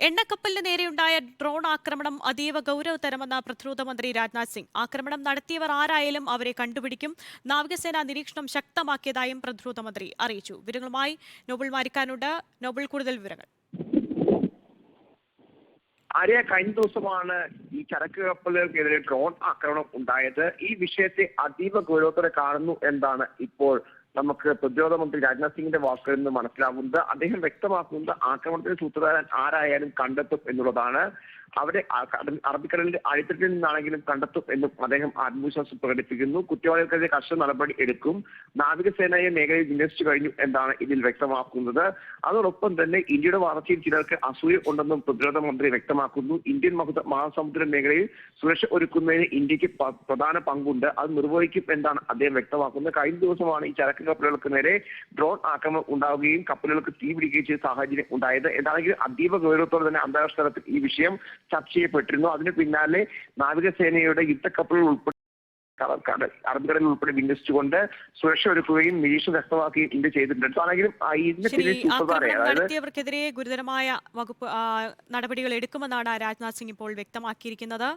എണ്ണക്കപ്പലിന് നേരെയുണ്ടായ ഡ്രോൺ ആക്രമണം അതീവ ഗൗരവതരമെന്ന പ്രതിരോധ മന്ത്രി രാജ്നാഥ് സിംഗ്. ആക്രമണം നടത്തിയവർ ആരായാലും അവരെ കണ്ടുപിടിക്കും. നാവികസേന നിരീക്ഷണം ശക്തമാക്കിയതായും പ്രതിരോധ മന്ത്രി അറിയിച്ചു. വിവരങ്ങളുമായി നോബിൾ മാരിക്കാനുണ്ട്. നോബിൾ കൂടുതൽ വിവരങ്ങൾ. ആര്യ കഴിഞ്ഞ ദിവസമാണ് ഈ ചരക്ക് കപ്പലുകൾക്കെതിരെ ഡ്രോൺ ആക്രമണം ഉണ്ടായത്. ഈ വിഷയത്തെ അതീവ ഗൗരവത്തോടെ കാണുന്നു എന്നാണ് ഇപ്പോൾ നമുക്ക് പ്രതിരോധ മന്ത്രി രാജ്നാഥ് സിംഗിന്റെ വാക്കുകളിൽ നിന്ന് മനസ്സിലാകുന്നത് അദ്ദേഹം വ്യക്തമാക്കുന്നത് ആക്രമണത്തിന് സൂത്രധാരൻ ആരായാലും കണ്ടെത്തും എന്നുള്ളതാണ്. അവരെ അറബിക്കടലിന്റെ അടിത്തട്ടിൽ നിന്നാണെങ്കിലും കണ്ടെത്തും എന്നും അദ്ദേഹം ആത്മവിശ്വാസം പ്രകടിപ്പിക്കുന്നു. കുറ്റവാളികൾക്കെതിരെ കർശന നടപടി എടുക്കും. നാവികസേനയെ മേഖലയിൽ വിന്യസിച്ചു കഴിഞ്ഞു എന്നാണ് ഇതിൽ വ്യക്തമാക്കുന്നത്. അതോടൊപ്പം തന്നെ ഇന്ത്യയുടെ വളർച്ചയിൽ ചിലർക്ക് അസൂയ ഉണ്ടെന്നും പ്രതിരോധ മന്ത്രി വ്യക്തമാക്കുന്നു. ഇന്ത്യൻ മഹ- മഹാസമുദ്ര മേഖലയിൽ സുരക്ഷ ഒരുക്കുന്നതിന് ഇന്ത്യയ്ക്ക് പ്രധാന പങ്കുണ്ട്. അത് നിർവഹിക്കും എന്നാണ് അദ്ദേഹം വ്യക്തമാക്കുന്നത്. കഴിഞ്ഞ ദിവസമാണ് ഈ ചരക്ക് കപ്പലുകൾക്ക് നേരെ ഡ്രോൺ ആക്രമണം ഉണ്ടാവുകയും കപ്പലുകൾക്ക് തീ പിടിക്കുകയും ചെയ്ത സാഹചര്യം ഉണ്ടായത് എന്താണെങ്കിലും അതീവ ഗൗരവത്തോടെ തന്നെ അന്താരാഷ്ട്ര തലത്തിൽ ഈ വിഷയം ചർച്ച ചെയ്യപ്പെട്ടിരുന്നു. അതിന് പിന്നാലെ നാവികസേനയുടെ യുദ്ധക്കപ്പലുകൾ ഉൾപ്പെടെ അറബിക്കടലിൽ ഉൾപ്പെടെ വിന്യസിച്ചുകൊണ്ട് സുരക്ഷ ഒരുക്കുകയും നിരീക്ഷണം വ്യക്തമാക്കുകയും ഇന്ത്യ ചെയ്തിട്ടുണ്ട്. ആണെങ്കിലും നടത്തിയവർക്കെതിരെ ഗുരുതരമായ വകുപ്പ് നടപടികൾ എടുക്കുമെന്നാണ് രാജ്നാഥ് സിംഗ് ഇപ്പോൾ വ്യക്തമാക്കിയിരിക്കുന്നത്.